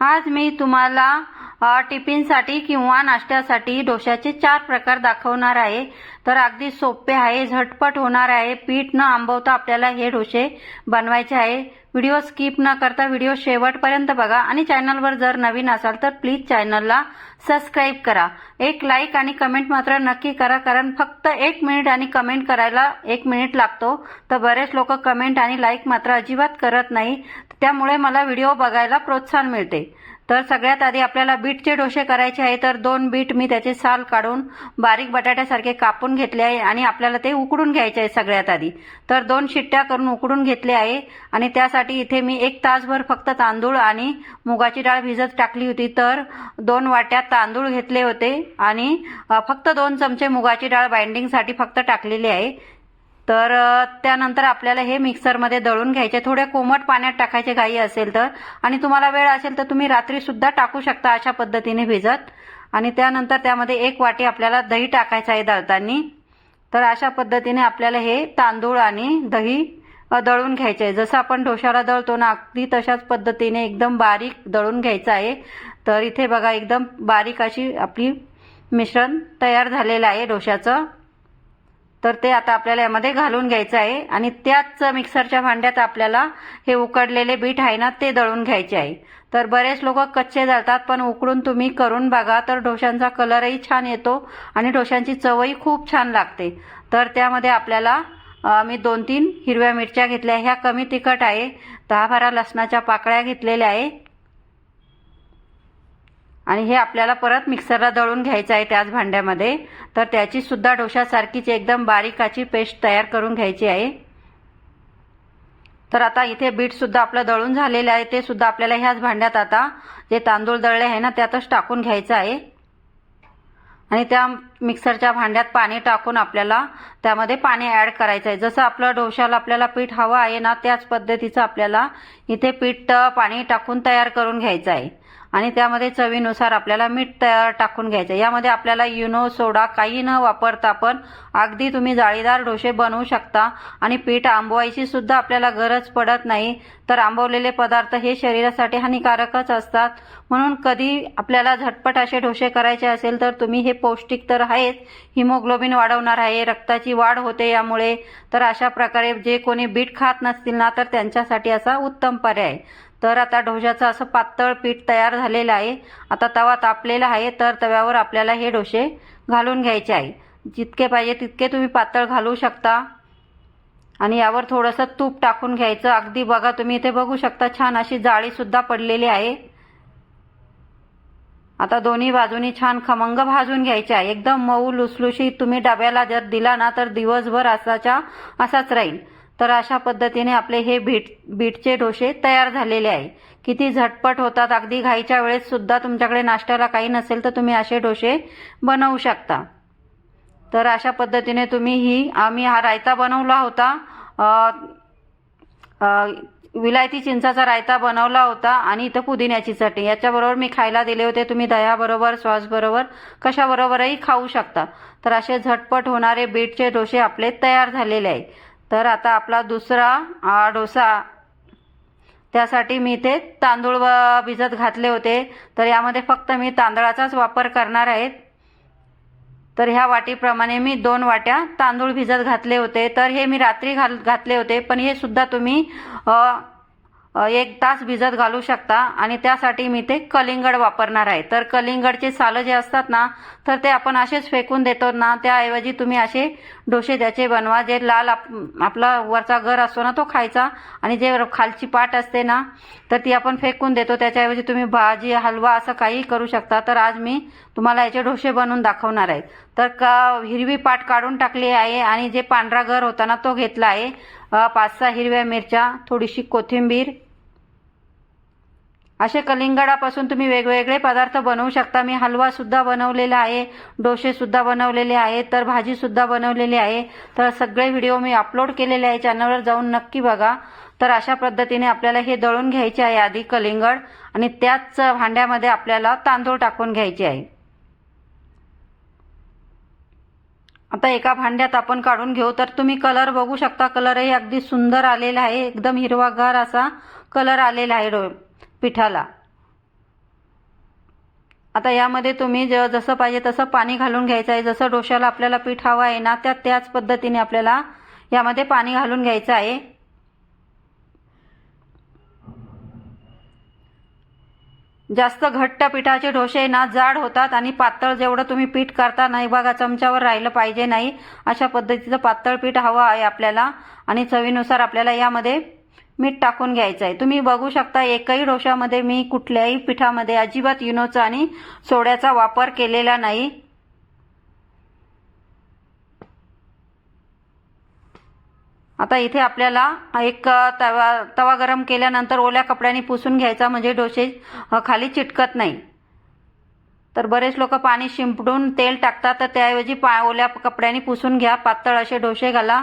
आज मी तुम्हाला टिफिनसाठी किंवा नाश्त्यासाठी डोश्याचे चार प्रकार दाखवणार आहे. तर अगदी सोपे आहे झटपट होणार आहे. पीठ न आंबवता आपल्याला हे डोसे बनवायचे आहे. व्हिडिओ स्किप न करता व्हिडिओ शेवटपर्यंत बघा आणि चॅनलवर जर नवीन असाल तर प्लीज चॅनलला सबस्क्राईब करा. एक लाईक आणि कमेंट मात्र नक्की करा कारण फक्त एक मिनिट आणि कमेंट करायला एक मिनिट लागतो. तर बरेच लोक कमेंट आणि लाईक मात्र अजिबात करत नाही. त्यामुळे मला व्हिडिओ बघायला प्रोत्साहन मिळते. तर सगळ्यात आधी आपल्याला बीटचे डोसे करायचे आहे तर दोन बीट मी त्याचे साल काढून बारीक बटाट्यासारखे कापून घेतले आहे आणि आपल्याला ते उकडून घ्यायचे आहे सगळ्यात आधी. तर दोन शिट्ट्या करून उकडून घेतले आहे आणि त्यासाठी इथे मी एक तासभर फक्त तांदूळ आणि मुगाची डाळ भिजत टाकली होती. तर दोन वाट्या तांदूळ घेतले होते आणि फक्त दोन चमचे मुगाची डाळ बाइंडिंगसाठी फक्त टाकलेली आहे. तर त्यानंतर आपल्याला हे मिक्सरमध्ये दळून घ्यायचे. थोड्या कोमट पाण्यात टाकायचे घाई असेल तर. आणि तुम्हाला वेळ असेल तर तुम्ही रात्री सुद्धा टाकू शकता अशा पद्धतीने भिजत. आणि त्यानंतर त्यामध्ये एक वाटी आपल्याला दही टाकायचं आहे दळताना तर अशा पद्धतीने आपल्याला हे तांदूळ आणि दही दळून घ्यायचे आहे. जसं आपण डोशाला दळतो ना अगदी तशाच पद्धतीने एकदम बारीक दळून घ्यायचं आहे. तर इथे बघा एकदम बारीक अशी आपली मिश्रण तयार झालेलं आहे डोशाचं तर ते आता आपल्याला यामध्ये घालून घ्यायचं आहे. आणि त्याच मिक्सरच्या भांड्यात आपल्याला हे उकडलेले बीट आहे ना ते दळून घ्यायचे आहे. तर बरेच लोक कच्चे दळतात पण उकडून तुम्ही करून बघा तर डोशांचा कलरही छान येतो आणि डोशांची चवही खूप छान लागते. तर त्यामध्ये आपल्याला मी दोन तीन हिरव्या मिरच्या घेतल्या. ह्या कमी तिखट आहे. दहा बारा लसणाच्या पाकळ्या घेतलेल्या आहे. आणि हे आपल्याला परत मिक्सरला दळून घ्यायचं आहे त्याच भांड्यामध्ये. तर त्याची सुद्धा डोशासारखीच एकदम बारीकाची पेस्ट तयार करून घ्यायची आहे. तर आता इथे बीट सुद्धा आपलं दळून झालेलं आहे. ते सुद्धा आपल्याला ह्याच भांड्यात आता जे तांदूळ दळले आहे ना त्यातच टाकून घ्यायचं आहे. आणि त्या मिक्सरच्या भांड्यात पाणी टाकून आपल्याला त्यामध्ये पाणी ॲड करायचं आहे. जसं आपलं डोशाला आपल्याला पीठ हवं आहे ना त्याच पद्धतीचं आपल्याला इथे पीठ पाणी टाकून तयार करून घ्यायचं आहे. आणि त्यामध्ये चवीनुसार आपल्याला मीठ तयार टाकून घ्यायचं. आहे. यामध्ये आपल्याला युनो सोडा काही न वापरता पण अगदी तुम्ही जाळीदार डोसे बनवू शकता. आणि पीठ आंबवायची सुद्धा आपल्याला गरज पडत नाही. तर आंबवलेले पदार्थ हे शरीरासाठी हानिकारकच असतात. म्हणून कधी आपल्याला झटपट असे डोसे करायचे असेल तर तुम्ही हे पौष्टिक तर आहेच हिमोग्लोबिन वाढवणार आहे रक्ताची वाढ होते यामुळे. तर अशा प्रकारे जे कोणी बीट खात नसतील ना तर त्यांच्यासाठी असा उत्तम पर्याय. तर आता ढोशाचं असं पातळ पीठ तयार झालेलं आहे. आता तवा तापलेला आहे तर तव्यावर आपल्याला हे डोसे घालून घ्यायचे आहे. जितके पाहिजे तितके तुम्ही पातळ घालू शकता. आणि यावर थोडंसं तूप टाकून घ्यायचं. अगदी बघा तुम्ही इथे बघू शकता छान अशी जाळीसुद्धा पडलेली आहे. आता दोन्ही बाजूनी छान खमंग भाजून घ्यायचे आहे. एकदम मऊ लुसलुशीत. तुम्ही डब्याला जर दिला ना तर दिवसभर असाच्या असाच राहील. तर अशा पद्धतीने आपले हे बीट बीटचे डोसे तयार झालेले आहे. किती झटपट होतात अगदी घाईच्या वेळेस सुद्धा तुमच्याकडे नाश्त्याला काही नसेल तर तुम्ही असे डोसे बनवू शकता. तर अशा पद्धतीने तुम्ही ही आम्ही हा रायता बनवला होता. विलायती चिंचाचा रायता बनवला होता आणि इथं पुदिन्याची चटणी. याच्याबरोबर मी खायला दिले होते. तुम्ही दह्याबरोबर सॉसबरोबर कशाबरोबरही खाऊ शकता. तर असे झटपट होणारे बीटचे डोसे आपले तयार झालेले आहे. तर आता आपला दुसरा डोसा. त्यासाठी मी इथे तांदूळ व भिजत घातले होते. तर यामध्ये फक्त मी तांदळाचाच वापर करणार आहे. तर ह्या वाटीप्रमाणे मी दोन वाट्या तांदूळ भिजत घातले होते. तर हे मी रात्री घाल घातले होते. पण हे सुद्धा तुम्ही एक तास भिजत घालू शकता आणि त्यासाठी मी ते कलिंगड वापरणार आहे. तर कलिंगडचे सालं जे असतात ना तर ते आपण असेच फेकून देतो ना त्याऐवजी तुम्ही असे डोसे त्याचे बनवा जे लाल आप आपला वरचा घर असतो ना तो खायचा आणि जे खालची पाट असते ना तर ती आपण फेकून देतो. त्याच्याऐवजी तुम्ही भाजी हलवा असं काही करू शकता. तर आज मी तुम्हाला याचे डोसे बनवून दाखवणार आहे. तर का हिरवी पाट काढून टाकली आहे आणि जे पांढरा घर होता ना तो घेतला आहे. पाच सहा हिरव्या मिरच्या थोडीशी कोथिंबीर असे कलिंगडापासून तुम्ही वेगवेगळे पदार्थ बनवू शकता. मी हलवा सुद्धा बनवलेला आहे डोसे सुद्धा बनवलेले आहे तर भाजी सुद्धा बनवलेली आहे. तर सगळे व्हिडिओ मी अपलोड केलेले आहे चॅनलवर जाऊन नक्की बघा. तर अशा पद्धतीने आपल्याला हे दळून घ्यायचे आहे आधी कलिंगड आणि त्याच भांड्यामध्ये आपल्याला तांदूळ टाकून घ्यायचे आहे. आता एका भांड्यात आपण काढून घेऊ. तर तुम्ही कलर बघू शकता. कलरही अगदी सुंदर आलेला आहे. एकदम हिरवागार असा कलर आलेला आहे डो पिठाला. आता यामध्ये तुम्ही ज जसं पाहिजे तसं पाणी घालून घ्यायचं आहे जसं डोश्याला आपल्याला पीठ हवं आहे ना त्या त्याच पद्धतीने आपल्याला यामध्ये पाणी घालून घ्यायचं आहे. जास्त घट्ट पिठाचे डोसे ना जाड होतात आणि पातळ जेवढं तुम्ही पीठ करता नाही बघा चमच्यावर राहिलं पाहिजे नाही. अशा पद्धतीचं पातळ पीठ हवं आहे आपल्याला आणि चवीनुसार आपल्याला यामध्ये मीठ टाकून घ्यायचं आहे. तुम्ही बघू शकता एकही डोशामध्ये मी कुठल्याही पिठामध्ये अजिबात इनोचा आणि सोड्याचा वापर केलेला नाही. आता इथे आपल्याला एक तवा तवा गरम केल्यानंतर ओल्या कपड्याने पुसून घ्यायचा म्हणजे डोसे खाली चिटकत नाही. तर बरेच लोक पाणी शिंपडून तेल टाकतात तर त्याऐवजी पा ओल्या कपड्याने पुसून घ्या. पातळ असे डोसे घाला.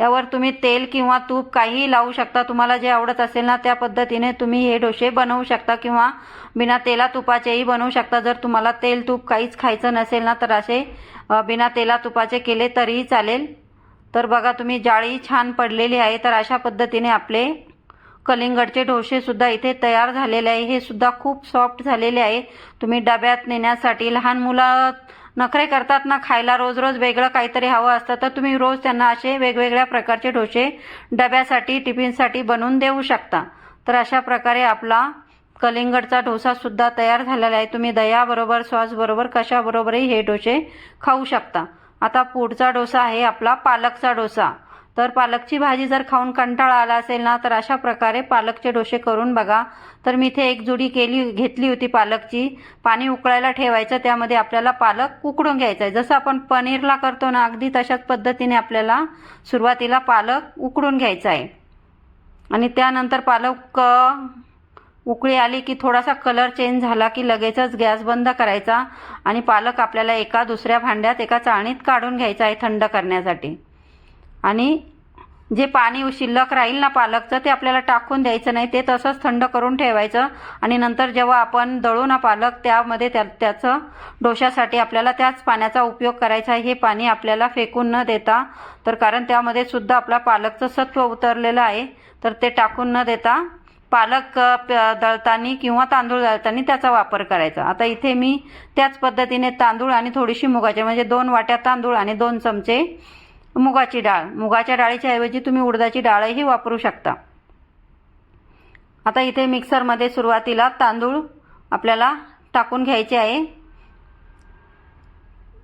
यावर तुम्ही तेल किंवा तूप काहीही लावू शकता. तुम्हाला जे आवडत असेल ना त्या पद्धतीने तुम्ही हे डोसे बनवू शकता किंवा बिना तेला तुपाचेही बनवू शकता. जर तुम्हाला तेल तूप काहीच खायचं नसेल ना तर असे बिना तेला तुपाचे केले तरीही चालेल. तर बघा तुम्ही जाळी छान पडलेली आहे तर अशा पद्धतीने आपले कलिंगडचे डोसेसुद्धा इथे तयार झालेले आहे. हे सुद्धा खूप सॉफ्ट झालेले आहे. तुम्ही डब्यात नेण्यासाठी लहान मुलं नखरे करतात ना खायला रोज रोज वेगळं काहीतरी हवं असतं तर तुम्ही रोज त्यांना असे वेगवेगळ्या प्रकारचे डोसे डब्यासाठी टिफिनसाठी बनवून देऊ शकता. तर अशा प्रकारे आपला कलिंगडचा डोसा सुद्धा तयार झालेला आहे. तुम्ही दह्याबरोबर सॉसबरोबर कशाबरोबरही हे डोसे खाऊ शकता. आता पुढचा डोसा आहे आपला पालकचा डोसा. तर पालकची भाजी जर खाऊन कंटाळा आला असेल ना तर अशा प्रकारे पालकचे डोसे करून बघा. तर मी इथे एक जुडी केली घेतली होती पालकची. पाणी उकळायला ठेवायचं त्यामध्ये आपल्याला पालक उकडून घ्यायचा आहे. जसं आपण पनीरला करतो ना अगदी तशाच पद्धतीने आपल्याला सुरुवातीला पालक उकडून घ्यायचा आहे. आणि त्यानंतर पालक उकळी आली की थोडासा कलर चेंज झाला की लगेचच गॅस बंद करायचा आणि पालक आपल्याला एका दुसऱ्या भांड्यात एका चाळणीत काढून घ्यायचा आहे थंड करण्यासाठी. आणि जे पाणी शिल्लक राहील ना पालकचं ते आपल्याला टाकून द्यायचं नाही. ते तसंच थंड करून ठेवायचं. आणि नंतर जेव्हा आपण दळू ना पालक त्यामध्ये त्या त्याचं डोशासाठी आपल्याला त्याच पाण्याचा उपयोग करायचा आहे. हे पाणी आपल्याला फेकून न देता तर कारण त्यामध्ये सुद्धा आपला पालकचं सत्व उतरलेलं आहे तर ते टाकून न देता पालक प- दळताना किंवा तांदूळ दळताना त्याचा वापर करायचा. आता इथे मी त्याच पद्धतीने तांदूळ आणि थोडीशी मुगाचे म्हणजे दोन वाट्या तांदूळ आणि दोन चमचे मुगाची डाळ. मुगाच्या डाळीच्या ऐवजी तुम्ही उडदाची डाळही वापरू शकता. आता इथे मिक्सरमध्ये सुरुवातीला तांदूळ आपल्याला टाकून घ्यायचे आहे.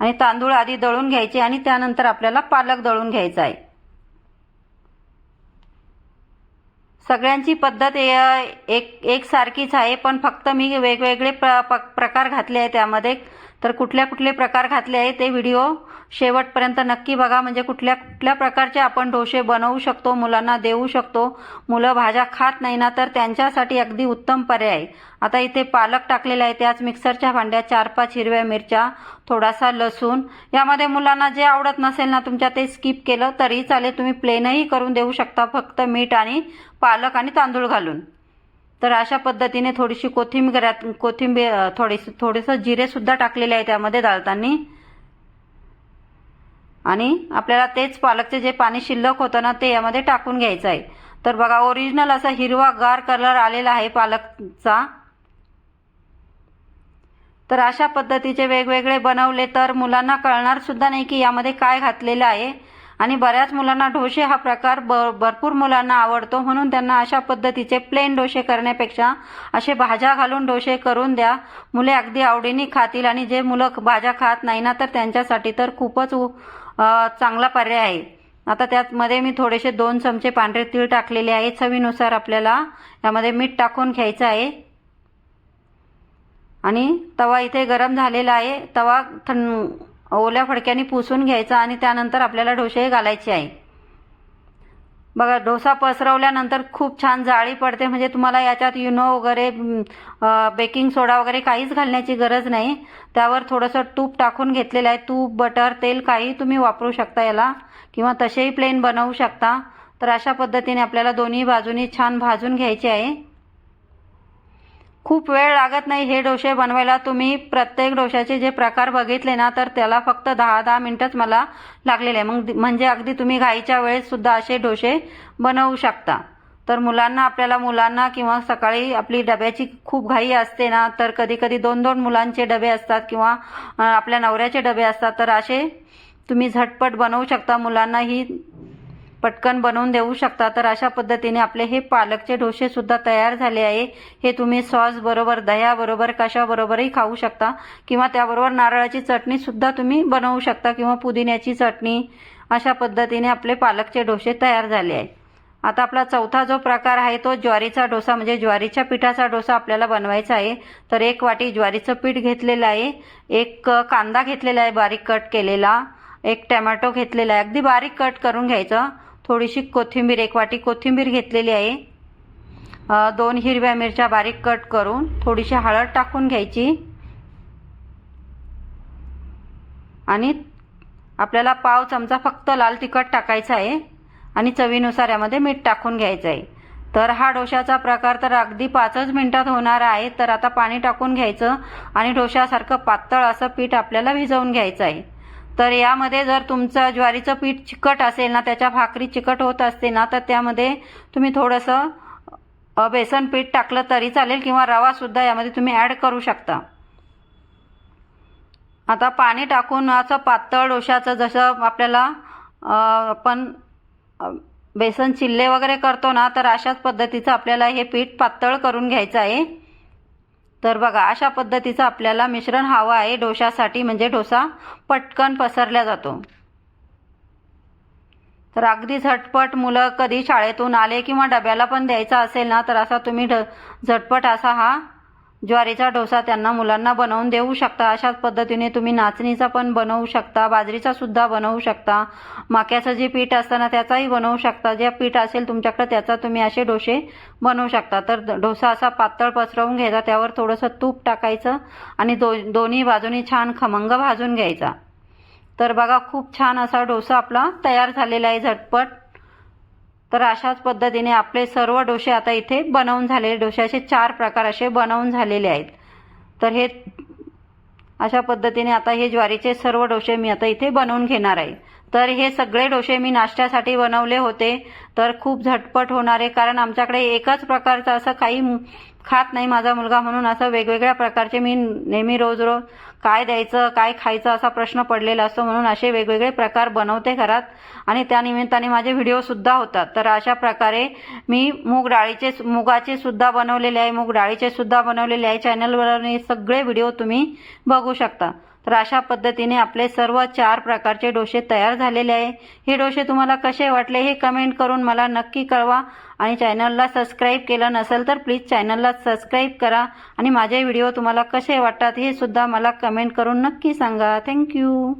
आणि तांदूळ आधी दळून घ्यायचे आणि त्यानंतर आपल्याला पालक दळून घ्यायचा आहे. सगळ्यांची पद्धत एक एकसारखीच आहे पण फक्त मी वेगवेगळे प्र प- प्रकार घातले आहे त्यामध्ये. तर कुठल्या कुठले प्रकार घातले आहे ते व्हिडिओ शेवटपर्यंत नक्की बघा. म्हणजे कुठल्या कुठल्या प्रकारचे आपण डोसे बनवू शकतो मुलांना देऊ शकतो. मुलं भाज्या खात नाही ना तर त्यांच्यासाठी अगदी उत्तम पर्याय आता इथे पालक टाकलेला आहे त्याच मिक्सरच्या भांड्यात चार पाच हिरव्या मिरच्या थोडासा लसूण. यामध्ये मुलांना जे आवडत नसेल ना तुमच्या ते स्किप केलं तरी चालेल. तुम्ही प्लेनही करून देऊ शकता फक्त मीठ आणि पालक आणि तांदूळ घालून. तर अशा पद्धतीने थोडीशी कोथिंबीर कोथिंबीर थोडीशी थोडंसं जिरेसुद्धा टाकलेले आहे त्यामध्ये डाळताना आणि आपल्याला तेच पालकचे जे पाणी शिल्लक होतं ना ते यामध्ये टाकून घ्यायचं आहे. तर बघा ओरिजिनल असा हिरवा गार कलर आलेला आहे पालकचा. तर अशा पद्धतीचे वेगवेगळे बनवले तर मुलांना कळणार सुद्धा नाही की यामध्ये काय घातलेलं आहे. आणि बऱ्याच मुलांना डोसे हा प्रकार ब भरपूर मुलांना आवडतो. म्हणून त्यांना अशा पद्धतीचे प्लेन डोसे करण्यापेक्षा असे भाज्या घालून डोसे करून द्या. मुले अगदी आवडीने खातील आणि जे मुलं भाज्या खात नाही ना तर त्यांच्यासाठी तर खूपच उ- चांगला पर्याय आहे. आता त्यामध्ये मी थोडेसे दोन चमचे पांढरे तीळ टाकलेले आहे. चवीनुसार आपल्याला यामध्ये मीठ टाकून घ्यायचं आहे. आणि तवा इथे गरम झालेला आहे. तवा थंड ओल्या फडक्याने पुसून घ्यायचा आणि त्यानंतर आपल्याला डोसे घालायचे आहे. बघा डोसा पसरवल्यानंतर खूप छान जाळी पडते. म्हणजे तुम्हाला याच्यात युनो वगैरे बेकिंग सोडा वगैरे काहीच घालण्याची गरज नाही. त्यावर थोडंसं तूप टाकून घेतलेलं आहे. तूप बटर तेल काही तुम्ही वापरू शकता याला. किंवा तसेही प्लेन बनवू शकता. तर अशा पद्धतीने आपल्याला दोन्ही बाजूनी छान भाजून घ्यायचे आहे. खूप वेळ लागत नाही हे डोसे बनवायला. तुम्ही प्रत्येक डोशाचे जे प्रकार बघितले ना तर त्याला फक्त दहा दहा मिनटंच मला लागलेले. आहे मग म्हणजे अगदी तुम्ही घाईच्या वेळेस सुद्धा असे डोसे बनवू शकता. तर मुलांना आपल्याला मुलांना किंवा सकाळी आपली डब्याची खूप घाई असते ना तर कधी कधी दोन दोन मुलांचे डबे असतात किंवा आपल्या नवऱ्याचे डबे असतात तर असे तुम्ही झटपट बनवू शकता. मुलांना ही पटकन बनवून देऊ शकता. तर अशा पद्धतीने आपले हे पालकचे डोसे सुद्धा तयार झाले आहे. हे तुम्ही सॉस बरोबर दह्याबरोबर कशाबरोबरही खाऊ शकता. किंवा त्याबरोबर नारळाची चटणी सुद्धा तुम्ही बनवू शकता किंवा पुदिन्याची चटणी. अशा पद्धतीने आपले पालकचे डोसे तयार झाले आहेत आता आपला चौथा जो प्रकार आहे तो ज्वारीचा डोसा. म्हणजे ज्वारीच्या पिठाचा डोसा आपल्याला बनवायचा आहे. तर एक वाटी ज्वारीचं पीठ घेतलेलं आहे. एक कांदा घेतलेला आहे बारीक कट केलेला. एक टॅमॅटो घेतलेला आहे. अगदी बारीक कट करून घ्यायचं. थोडीशी कोथिंबीर एक वाटी कोथिंबीर घेतलेली आहे. दोन हिरव्या मिरच्या बारीक कट करून थोडीशी हळद टाकून घ्यायची. आणि आपल्याला पाव चमचा फक्त लाल तिखट टाकायचं आहे आणि चवीनुसार यामध्ये मीठ टाकून घ्यायचं आहे. तर हा डोशाचा प्रकार तर अगदी पाचच मिनिटात होणार आहे. तर आता पाणी टाकून घ्यायचं आणि डोशासारखं पातळ असं पीठ आपल्याला भिजवून घ्यायचं आहे. तर यामध्ये जर तुमचं ज्वारीचं पीठ चिकट असेल ना त्याच्या भाकरी चिकट होत असते ना तर त्यामध्ये तुम्ही थोडंसं बेसन पीठ टाकलं तरी चालेल किंवा रवासुद्धा यामध्ये तुम्ही ॲड करू शकता. आता पाणी टाकून असं पातळ डोशाचं जसं आपल्याला आपण बेसन चिल्ले वगैरे करतो ना तर अशाच पद्धतीचं आपल्याला हे पीठ पातळ करून घ्यायचं आहे. तर बघा अशा पद्धतीचं आपल्याला मिश्रण हवं आहे डोशासाठी म्हणजे डोसा पटकन पसरला जातो. तर अगदी झटपट मुलं कधी शाळेतून आले किंवा डब्याला पण द्यायचा असेल ना तर असा तुम्ही ढ झटपट असा हा ज्वारीचा डोसा त्यांना मुलांना बनवून देऊ शकता. अशाच पद्धतीने तुम्ही नाचणीचा पण बनवू शकता बाजरीचा सुद्धा बनवू शकता. माक्याचं जे पीठ असतं ना त्याचाही बनवू शकता. जे पीठ असेल तुमच्याकडे त्याचा तुम्ही असे डोसे बनवू शकता. तर डोसा असा पातळ पसरवून घ्यायचा त्यावर थोडंसं तूप टाकायचं आणि दो दोन्ही बाजूनी छान खमंग भाजून घ्यायचा. तर बघा खूप छान असा डोसा आपला तयार झालेला आहे झटपट. तर अशाच पद्धतीने आपले सर्व डोसे आता इथे बनवून झालेले डोश्याचे चार प्रकार असे बनवून झालेले आहेत. तर हे अशा पद्धतीने आता हे ज्वारीचे सर्व डोसे मी आता इथे बनवून घेणार आहे. तर हे सगळे डोसे मी नाश्त्यासाठी बनवले होते. तर खूप झटपट होणारे कारण आमच्याकडे एकच प्रकारचं असं काही खात नाही माझा मुलगा म्हणून असं वेगवेगळ्या प्रकारचे मी नेहमी रोज रोज काय द्यायचं काय खायचं असा प्रश्न पडलेला असतो म्हणून असे वेगवेगळे प्रकार बनवते घरात. आणि त्या निमित्ताने माझे व्हिडिओसुद्धा होतात. तर अशा प्रकारे मी मूग डाळीचे मुगाचे सुद्धा बनवलेले आहे. मूग डाळीचे सुद्धा बनवलेले आहे. चॅनलवर सगळे व्हिडिओ तुम्ही बघू शकता. तर अशा पद्धतीने आपले सर्व चार प्रकारचे डोसे तयार झालेले आहे. हे डोसे तुम्हाला कसे वाटले हे कमेंट करून मला नक्की कळवा. आणि चॅनलला सबस्क्राईब केलं नसेल तर प्लीज चॅनलला सबस्क्राईब करा. आणि माझे व्हिडिओ तुम्हाला कसे वाटतात हे सुद्धा मला कमेंट करून नक्की सांगा. थँक्यू